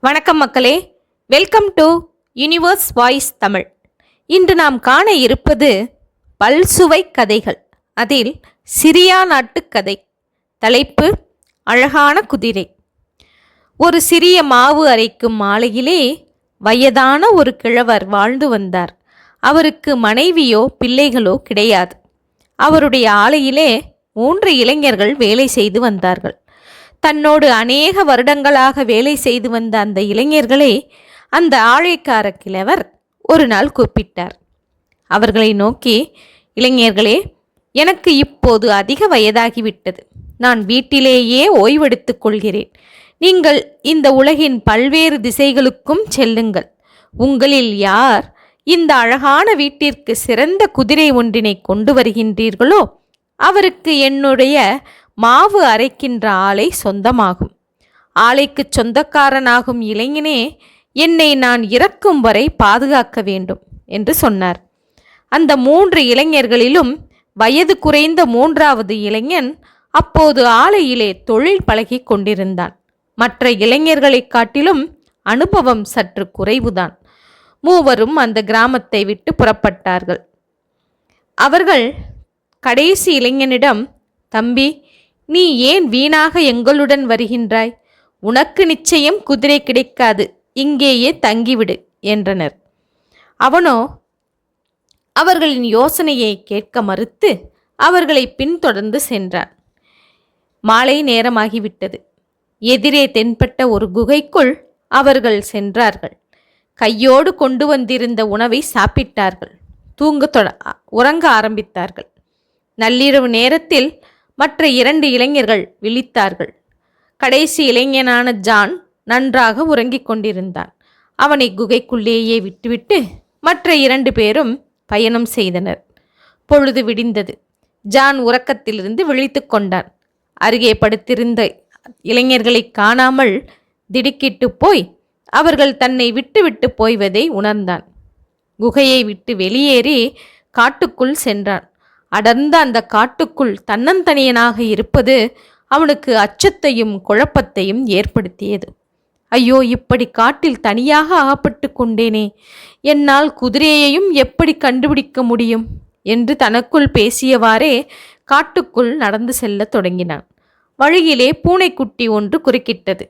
வணக்கம் மக்களே. Welcome to universe voice Tamil இன்று நாம் காண இருப்பது பல்சுவை கதைகள். அதில் சிரியா நாட்டு கதை. தலைப்பு அழகான குதிரை. ஒரு சிறிய மாவு அரைக்கும் மாலையிலே வயதான ஒரு கிழவர் வாழ்ந்து வந்தார். அவருக்கு மனைவியோ பிள்ளைகளோ கிடையாது. அவருடைய ஆலையிலே மூன்று இளைஞர்கள் வேலை செய்து வந்தார்கள். தன்னோடு அநேக வருடங்களாக வேலை செய்து வந்த அந்த இளைஞர்களை அந்த ஆழைக்கார கிழவர் ஒரு நாள் கூப்பிட்டார். அவர்களை நோக்கி இளைஞர்களே எனக்கு இப்போது அதிக வயதாகிவிட்டது. நான் வீட்டிலேயே ஓய்வெடுத்துக் கொள்கிறேன். நீங்கள் இந்த உலகின் பல்வேறு திசைகளுக்கும் செல்லுங்கள். உங்களில் யார் இந்த அழகான வீட்டிற்கு சிறந்த குதிரை ஒன்றினை கொண்டு வருகின்றீர்களோ அவருக்கு என்னுடைய மாவு அரைக்கின்ற ஆலை சொந்தமாகும். ஆலைக்கு சொந்தக்காரனாகும் இளைஞனே என்னை நான் இறக்கும் வரை பாதுகாக்க வேண்டும் என்று சொன்னார். அந்த மூன்று இளைஞர்களிலும் வயது குறைந்த மூன்றாவது இளைஞன் அப்போது ஆலையிலே தொழில் பழகி கொண்டிருந்தான். மற்ற இளைஞர்களைக் காட்டிலும் அனுபவம் சற்று குறைவுதான். மூவரும் அந்த கிராமத்தை விட்டு புறப்பட்டார்கள். அவர்கள் கடைசி இளைஞனிடம் தம்பி நீ ஏன் வீணாக எங்களுடன் வருகின்றாய்? உனக்கு நிச்சயம் குதிரை கிடைக்காது. இங்கேயே தங்கிவிடு என்றனர். அவனோ அவர்களின் யோசனையை கேட்க மறுத்து அவர்களை பின்தொடர்ந்து சென்றான். மாலை நேரமாகிவிட்டது. எதிரே தென்பட்ட ஒரு குகைக்குள் அவர்கள் சென்றார்கள். கையோடு கொண்டு வந்திருந்த உணவை சாப்பிட்டார்கள். தூங்க தொட உறங்க ஆரம்பித்தார்கள். நள்ளிரவு நேரத்தில் மற்ற இரண்டு இளைஞர்கள் விழித்தார்கள். கடைசி இளைஞனான ஜான் நன்றாக உறங்கிக் கொண்டிருந்தான். அவனை குகைக்குள்ளேயே விட்டுவிட்டு மற்ற இரண்டு பேரும் பயணம் செய்தனர். பொழுது விடிந்தது. ஜான் உறக்கத்திலிருந்து விழித்து கொண்டான். அருகே படுத்திருந்த இளைஞர்களை காணாமல் திடுக்கிட்டு போய் அவர்கள் தன்னை விட்டுவிட்டு போய்வதை உணர்ந்தான். குகையை விட்டு வெளியேறி காட்டுக்குள் சென்றான். அடர்ந்த அந்த காட்டுக்குள் தன்னந்தனியனாக இருப்பது அவனுக்கு அச்சத்தையும் குழப்பத்தையும் ஏற்படுத்தியது. ஐயோ இப்படி காட்டில் தனியாக அகப்பட்டு கொண்டேனே. என்னால் குதிரையையும் எப்படி கண்டுபிடிக்க முடியும்? என்று தனக்குள் பேசியவாறே காட்டுக்குள் நடந்து செல்லத் தொடங்கினான். வழியிலே பூனைக்குட்டி ஒன்று குறுக்கிட்டது.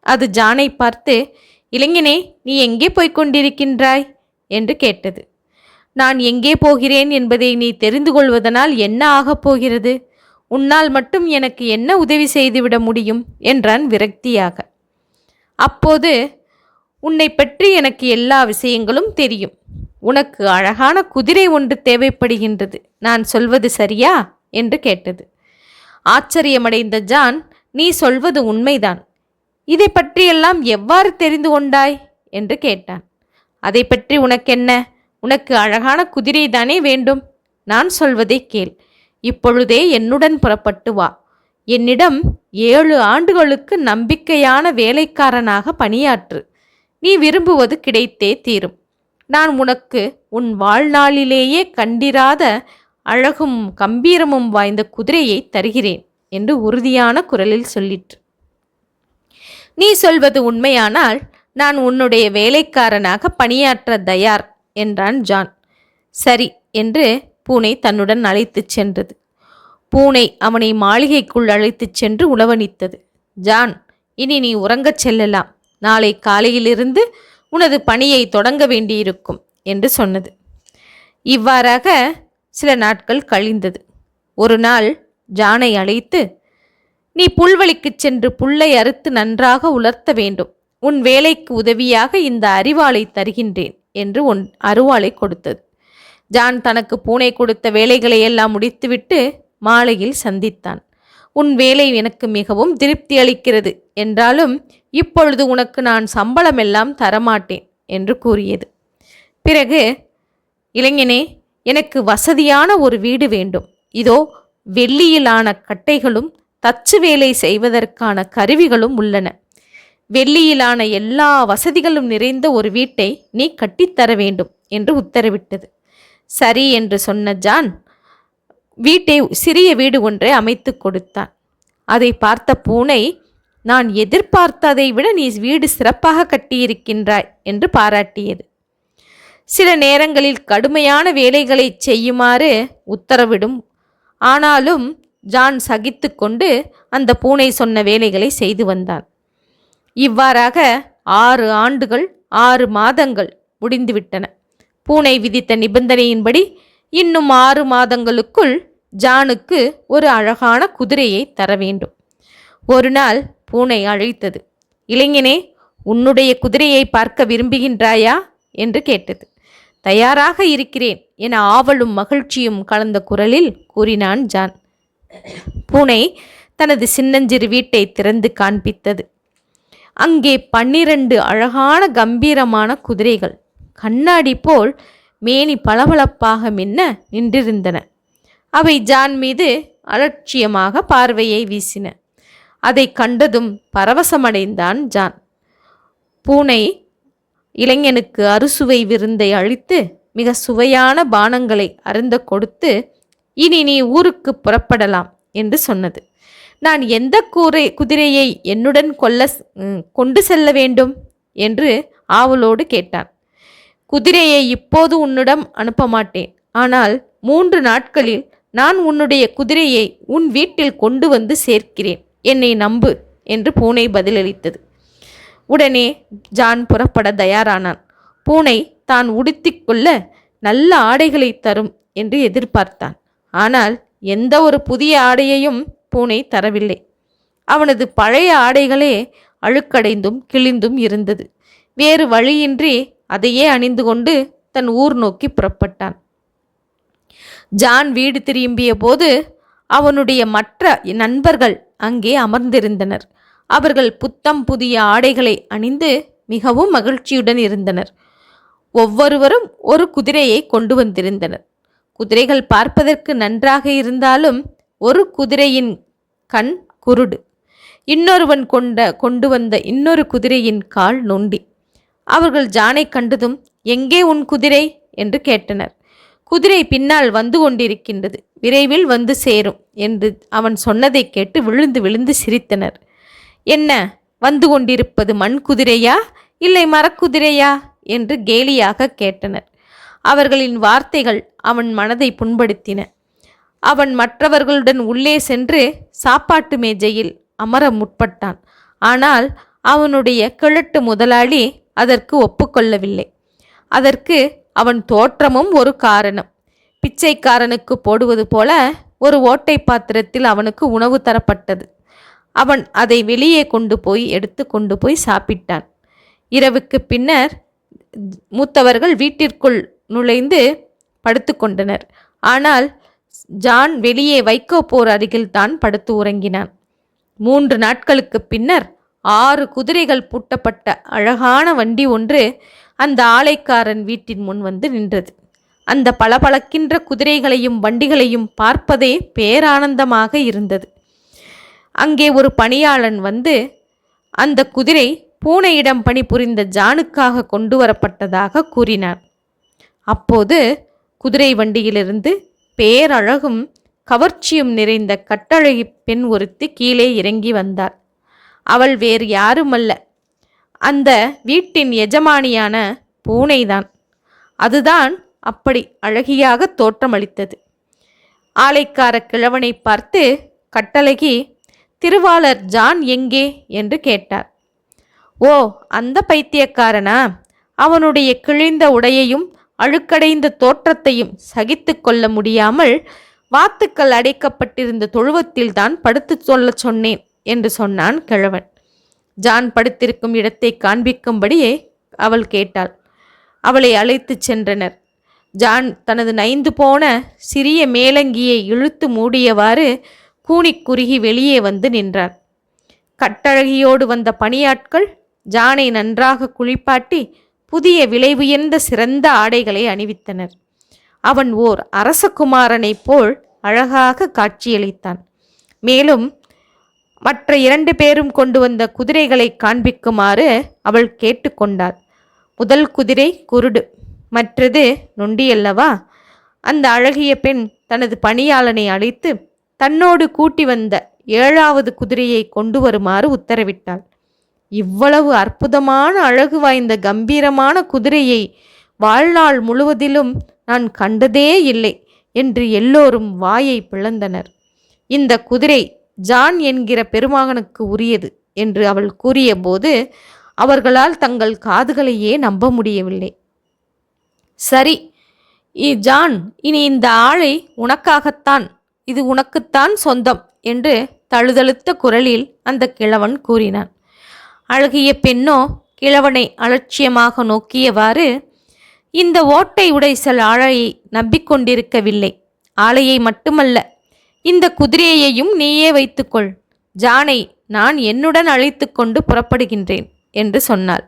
அது ஜானை பார்த்து இளைஞனே நீ எங்கே போய்க் கொண்டிருக்கின்றாய்? என்று கேட்டது. நான் எங்கே போகிறேன் என்பதை நீ தெரிந்து கொள்வதனால் என்ன ஆகப் போகிறது? உன்னால் மட்டும் எனக்கு என்ன உதவி செய்துவிட முடியும்? என்றான் விரக்தியாக. அப்போது உன்னை பற்றி எனக்கு எல்லா விஷயங்களும் தெரியும். உனக்கு அழகான குதிரை ஒன்று தேவைப்படுகின்றது. நான் சொல்வது சரியா? என்று கேட்டது. ஆச்சரியமடைந்த ஜான் நீ சொல்வது உண்மைதான். இதை பற்றியெல்லாம் எவ்வாறு தெரிந்து கொண்டாய்? என்று கேட்டான். அதை பற்றி உனக்கென்ன? உனக்கு அழகான குதிரை தானே வேண்டும்? நான் சொல்வதை கேள். இப்பொழுதே என்னுடன் புறப்பட்டு வா. என்னிடம் ஏழு ஆண்டுகளுக்கு நம்பிக்கையான வேலைக்காரனாக பணியாற்று. நீ விரும்புவது கிடைத்தே தீரும். நான் உனக்கு உன் வாழ்நாளிலேயே கண்டிராத அழகும் கம்பீரமும் வாய்ந்த குதிரையை தருகிறேன் என்று உறுதியான குரலில் சொல்லிற்று. நீ சொல்வது உண்மையானால் நான் உன்னுடைய வேலைக்காரனாக பணியாற்ற தயார். என்றான் ஜான். சரி என்று பூனை தன்னுடன் அழைத்துச் சென்றது. பூனை அவனை மாளிகைக்குள் அழைத்துச் சென்று உணவனித்தது ஜான் இனி நீ உறங்கச் செல்லலாம். நாளை காலையிலிருந்து உனது பணியை தொடங்க வேண்டியிருக்கும் என்று சொன்னது. இவ்வாறாக சில நாட்கள் கழிந்தது. ஒரு நாள் ஜானை அழைத்து நீ புல்வெளிக்குச் சென்று புல்லை அறுத்து நன்றாக உலர்த்த வேண்டும். உன் வேலைக்கு உதவியாக இந்த அறிவாளை தருகின்றேன். என்று உன் அருவாளை கொடுத்தது. ஜான் தனக்கு பூனை கொடுத்த வேலைகளை எல்லாம் முடித்துவிட்டு மாலையில் சந்தித்தான். உன் வேலை எனக்கு மிகவும் திருப்தி அளிக்கிறது. என்றாலும் இப்பொழுது உனக்கு நான் சம்பளமெல்லாம் தரமாட்டேன் என்று கூறியது. பிறகு இளைஞனே எனக்கு வசதியான ஒரு வீடு வேண்டும். இதோ வெள்ளியிலான கட்டைகளும் தச்சு வேலை செய்வதற்கான கருவிகளும் உள்ளன. வெள்ளியிலான எல்லா வசதிகளும் நிறைந்த ஒரு வீட்டை நீ கட்டித்தர வேண்டும் என்று உத்தரவிட்டது. சரி என்று சொன்ன ஜான் வீட்டை சிறிய வீடு ஒன்றை அமைத்து கொடுத்தான். அதை பார்த்த பூனை நான் எதிர்பார்த்ததை விட நீ வீடு சிறப்பாக கட்டியிருக்கின்றாய் என்று பாராட்டியது. சில நேரங்களில் கடுமையான வேலைகளை செய்யுமாறு உத்தரவிடும். ஆனாலும் ஜான் சகித்து கொண்டு அந்த பூனை சொன்ன வேலைகளை செய்து வந்தான். இவ்வாறாக ஆறு ஆண்டுகள் ஆறு மாதங்கள் முடிந்துவிட்டன. பூனை விதித்த நிபந்தனையின்படி இன்னும் ஆறு மாதங்களுக்குள் ஜானுக்கு ஒரு அழகான குதிரையை தர வேண்டும். ஒரு நாள் பூனை அழைத்தது. இளைஞனே உன்னுடைய குதிரையை பார்க்க விரும்புகின்றாயா? என்று கேட்டது. தயாராக இருக்கிறேன் என ஆவலும் மகிழ்ச்சியும் கலந்த குரலில் கூறினான் ஜான். பூனை தனது சின்னஞ்சிறு வீட்டை திறந்து காண்பித்தது. அங்கே பன்னிரண்டு அழகான கம்பீரமான குதிரைகள். கண்ணாடி போல் மேனி பளபளப்பாக மின்ன நின்றிருந்தன. அவை ஜான் மீது அலட்சியமாக பார்வையை வீசின. அதை கண்டதும் பரவசமடைந்தான் ஜான். பூனை இளைஞனுக்கு அறுசுவை விருந்தை அழித்து மிக சுவையான பானங்களை அருந்த கொடுத்து இனி நீ ஊருக்கு புறப்படலாம் என்று சொன்னது. நான் எந்த கூரை குதிரையை என்னுடன் கொல்ல கொண்டு செல்ல வேண்டும்? என்று ஆவலோடு கேட்டான். குதிரையை இப்போது உன்னிடம் அனுப்ப மாட்டேன் ஆனால் மூன்று நாட்களில் நான் உன்னுடைய குதிரையை உன் வீட்டில் கொண்டு வந்து சேர்க்கிறேன். என்னை நம்பு என்று பூனை பதிலளித்தது. உடனே ஜான் புறப்பட தயாரானான். பூனை தான் உடுத்திக்கொள்ள நல்ல ஆடைகளை தரும் என்று எதிர்பார்த்தான். ஆனால் எந்த ஒரு புதிய ஆடையையும் பூனை தரவில்லை. அவனது பழைய ஆடைகளே அழுக்கடைந்தும் கிழிந்தும் இருந்தது. வேறு வழியின்றி அதையே அணிந்து கொண்டு தன் ஊர் நோக்கி புறப்பட்டான். ஜான் வீடு திரும்பிய போது அவனுடைய மற்ற நண்பர்கள் அங்கே அமர்ந்திருந்தனர். அவர்கள் புத்தம் புதிய ஆடைகளை அணிந்து மிகவும் மகிழ்ச்சியுடன் இருந்தனர். ஒவ்வொருவரும் ஒரு குதிரையை கொண்டு வந்திருந்தனர். குதிரைகள் பார்ப்பதற்கு நன்றாக இருந்தாலும் ஒரு குதிரையின் கண் குருடு. இன்னொருவன் கொண்ட கொண்டு வந்த இன்னொரு குதிரையின் கால் நொண்டி. அவர்கள் ஜானை கண்டதும் எங்கே உன் குதிரை? என்று கேட்டனர். குதிரை பின்னால் வந்து கொண்டிருக்கின்றது விரைவில் வந்து சேரும் என்று அவன் சொன்னதைக் கேட்டு விழுந்து விழுந்து சிரித்தனர். என்ன வந்து கொண்டிருப்பது மண் குதிரையா இல்லை மரக்குதிரையா? என்று கேலியாக கேட்டனர். அவர்களின் வார்த்தைகள் அவன் மனதை புண்படுத்தின. அவன் மற்றவர்களுடன் உள்ளே சென்று சாப்பாட்டு மேஜையில் அமர முற்பட்டான். ஆனால் அவனுடைய கிழட்டு முதலாளி அதற்கு ஒப்புக்கொள்ளவில்லை. அதற்கு அவன் தோற்றமும் ஒரு காரணம். பிச்சைக்காரனுக்கு போடுவது போல ஒரு ஓட்டை பாத்திரத்தில் அவனுக்கு உணவு தரப்பட்டது. அவன் அதை வெளியே கொண்டு போய் எடுத்து கொண்டு போய் சாப்பிட்டான். இரவுக்கு பின்னர் மூத்தவர்கள் வீட்டிற்குள் நுழைந்து படுத்துக்கொண்டனர் ஆனால் ஜான் வெளியே வைக்கோ போர் அருகில் தான் படுத்து உறங்கினான். மூன்று நாட்களுக்கு பின்னர் ஆறு குதிரைகள் பூட்டப்பட்ட அழகான வண்டி ஒன்று அந்த ஆலைக்காரன் வீட்டின் முன் வந்து நின்றது. அந்த பளபளக்கின்ற குதிரைகளையும் வண்டிகளையும் பார்ப்பதே பேரானந்தமாக இருந்தது. அங்கே ஒரு பணியாளன் வந்து அந்த குதிரை பூனையிடம் பணிபுரிந்த ஜானுக்காக கொண்டு வரப்பட்டதாக கூறினார். அப்போது குதிரை வண்டியிலிருந்து பேரழகும் கவர்ச்சியும் நிறைந்த கட்டழகி பெண் ஒருத்தி கீழே இறங்கி வந்தார் அவள் வேறு யாருமல்ல. அந்த வீட்டின் எஜமானியான பூனைதான். அதுதான் அப்படி அழகியாக தோற்றமளித்தது. ஆலைக்கார கிழவனை பார்த்து கட்டழகி திருவாளர் ஜான் எங்கே? என்று கேட்டார். ஓ அந்த பைத்தியக்காரனா? அவனுடைய கிழிந்த உடையையும் அழுக்கடைந்த தோற்றத்தையும் சகித்து கொள்ள முடியாமல் வாத்துக்கள் அடைக்கப்பட்டிருந்த தொழுவத்தில் தான் படுத்துச் சொல்லச் சொன்னேன் என்று சொன்னான் கிழவன். ஜான் படுத்திருக்கும் இடத்தை காண்பிக்கும்படியே அவள் கேட்டாள். அவளை அழைத்துச் சென்றனர். ஜான் தனது நைந்து போன சிறிய மேலங்கியை இழுத்து மூடியவாறு கூனிக் குறுகி வெளியே வந்து நின்றார். கட்டழகியோடு வந்த பணியாட்கள் ஜானை நன்றாக குளிப்பாட்டி புதிய விலை உயர்ந்த சிறந்த ஆடைகளை அணிவித்தனர். அவன் ஓர் அரசகுமாரனைப் போல் அழகாக காட்சியளித்தான். மேலும் மற்ற இரண்டு பேரும் கொண்டு வந்த குதிரைகளை காண்பிக்குமாறு அவள் கேட்டுக்கொண்டாள் முதல் குதிரை குருடு மற்றது நொண்டியல்லவா? அந்த அழகிய பெண் தனது பணியாளனை அழைத்து தன்னோடு கூட்டி வந்த ஏழாவது குதிரையை கொண்டு வருமாறு உத்தரவிட்டாள். இவ்வளவு அற்புதமான அழகு வாய்ந்த கம்பீரமான குதிரையை வாழ்நாள் முழுவதிலும் நான் கண்டதே இல்லை என்று எல்லோரும் வாயை பிளந்தனர். இந்த குதிரை ஜான் என்கிற பெருமகனுக்கு உரியது என்று அவள் கூறியபோது அவர்களால் தங்கள் காதுகளையே நம்ப முடியவில்லை. சரி இ- ஜான் இனி இந்த ஆளை உனக்காகத்தான் இது உனக்குத்தான் சொந்தம் என்று தழுதழுத்த குரலில் அந்த கிழவன் கூறினான். அழகிய பெண்ணோ கிழவனை அலட்சியமாக நோக்கியவாறு இந்த ஓட்டை உடைசல் ஆளையை நம்பிக்கொண்டிருக்கவில்லை. ஆளையை மட்டுமல்ல இந்த குதிரையையும் நீயே வைத்துக்கொள். ஜானை நான் என்னுடன் அழைத்து கொண்டு புறப்படுகின்றேன் என்று சொன்னாள்.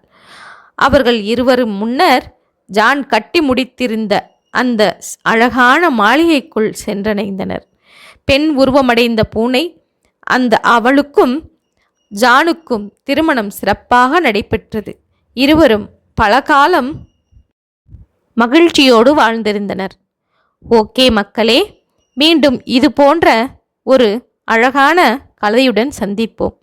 அவர்கள் இருவரும் முன்னர் ஜான் கட்டி முடித்திருந்த அந்த அழகான மாளிகைக்குள் சென்றடைந்தனர். பெண் உருவமடைந்த பூனை அந்த அவளுக்கும் ஜானுக்கும் திருமணம் சிறப்பாக நடைபெற்றது. இருவரும் பல காலம் மகிழ்ச்சியோடு வாழ்ந்திருந்தனர். ஓகே மக்களே மீண்டும் இது போன்ற ஒரு அழகான கதையுடன் சந்திப்போம்.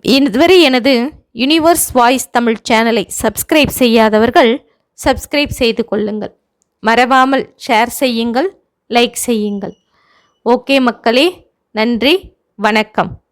இதுவரை எனது யுனிவர்ஸ் வாய்ஸ் தமிழ் சேனலை சப்ஸ்கிரைப் செய்யாதவர்கள் சப்ஸ்கிரைப் செய்து கொள்ளுங்கள். மறவாமல் ஷேர் செய்யுங்கள் லைக் செய்யுங்கள். ஓகே மக்களே நன்றி வணக்கம்.